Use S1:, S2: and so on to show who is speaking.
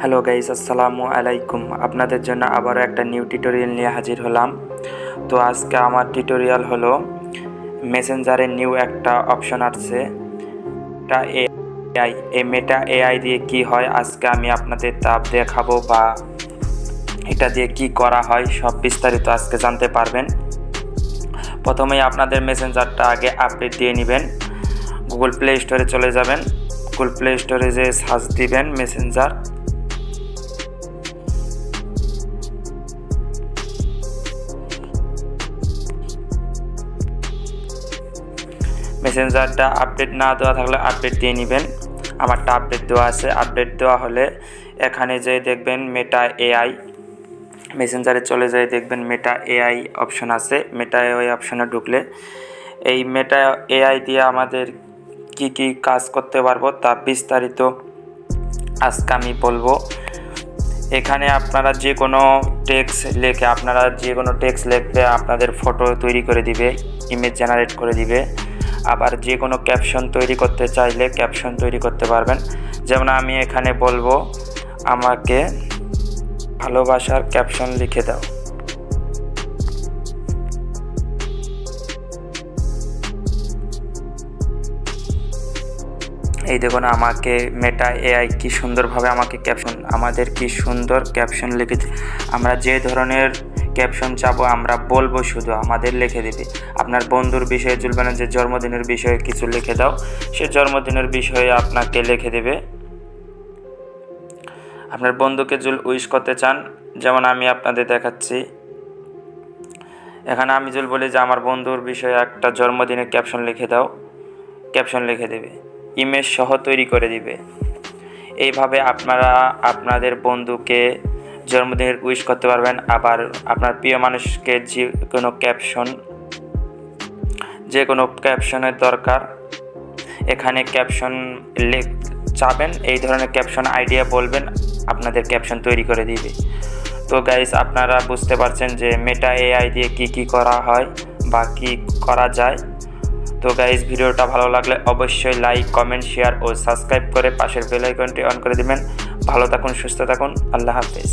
S1: Hello guys আসসালামু আলাইকুম আপনাদের জন্য আবারও একটা নিউ টিউটোরিয়াল নিয়ে হাজির হলাম। তো আজকে আমার টিউটোরিয়াল হলো মেসেঞ্জারে নিউ একটা অপশন আসছে। এটা এআই এই মেটা এআই দিয়ে কি হয়, আজকে আমি আপনাদের তা দেখাবো বা এটা দিয়ে কি করা হয়, সব বিস্তারিত আজকে জানতে পারবেন। প্রথমেই আপনাদের মেসেঞ্জারটা আগে আপডেট দিয়ে নেবেন। গুগল প্লে স্টোরে চলে যাবেন। গুগল প্লে স্টোরে যে সার্চ দিবেন মেসেঞ্জার মেসেঞ্জারটা আপডেট না দেওয়া থাকলে আপডেট দিয়ে নেবেন। আমারটা আপডেট দেওয়া আছে। আপডেট দেওয়া হলে এখানে যে দেখবেন মেটা এআই মেসেঞ্জারে চলে যায় দেখবেন মেটা এআই অপশন আছে। মেটা এআই অপশনে ঢুকলে এই মেটা এআই দিয়ে আমাদের কি কি কাজ করতে পারব তা বিস্তারিত আজকে আমি বলব। এখানে আপনারা যে কোনো টেক্স লেখে, আপনারা যে কোনো টেক্স লিখলে আপনাদের ফটো তৈরি করে দিবে ইমেজ জেনারেট করে দিবে। আবার যে কোনো ক্যাপশন তৈরি করতে চাইলে ক্যাপশন তৈরি করতে পারবেন। যেমন আমি এখানে বলব, আমাকে ভালোবাসার ক্যাপশন লিখে দাও। এই দেখুন, আমাকে মেটা এআই কি সুন্দরভাবে আমাকে ক্যাপশন আমাদের কি সুন্দর ক্যাপশন লিখে দি- আমরা যে ধরনের ক্যাপশন চাবো, আমরা বলব শুধু আমাদের লিখে দিবে আপনার বন্ধুর বিষয়ে চলবে না, যে জন্মদিনের বিষয়ে কিছু লিখে দাও, সে জন্মদিনের বিষয়ে আপনাকে লিখে দেবে। আপনার বন্ধুকে জুল উইশ করতে চান, যেমন আমি আপনাদের দেখাচ্ছি। এখানে আমি জুল বলি যে, আমার বন্ধুর বিষয়ে একটা জন্মদিনের ক্যাপশন লিখে দাও ক্যাপশন লিখে দেবে। ইমেজ সহ তৈরি করে দিবে। এইভাবে আপনারা আপনাদের বন্ধুকে জন্মদিনের উইশ করতে পারবেন। আবার আপনার প্রিয় মানুষকে যে কোনো ক্যাপশন যে কোনো ক্যাপশনের দরকার, এখানে ক্যাপশন লেখ, চাবেন, এই ধরনের ক্যাপশন আইডিয়া বলবেন, আপনাদের ক্যাপশন তৈরি করে দিবে। তো গাইস আপনারা বুঝতে পারছেন যে মেটা এআই দিয়ে কি কি করা হয় বা কি করা যায়। তো গাইস ভিডিওটা ভালো লাগলে অবশ্যই লাইক কমেন্ট শেয়ার ও সাবস্ক্রাইব করে পাশের বেল আইকনটি অন করে দিবেন। ভালো থাকুন, সুস্থ থাকুন, আল্লাহ হাফেজ।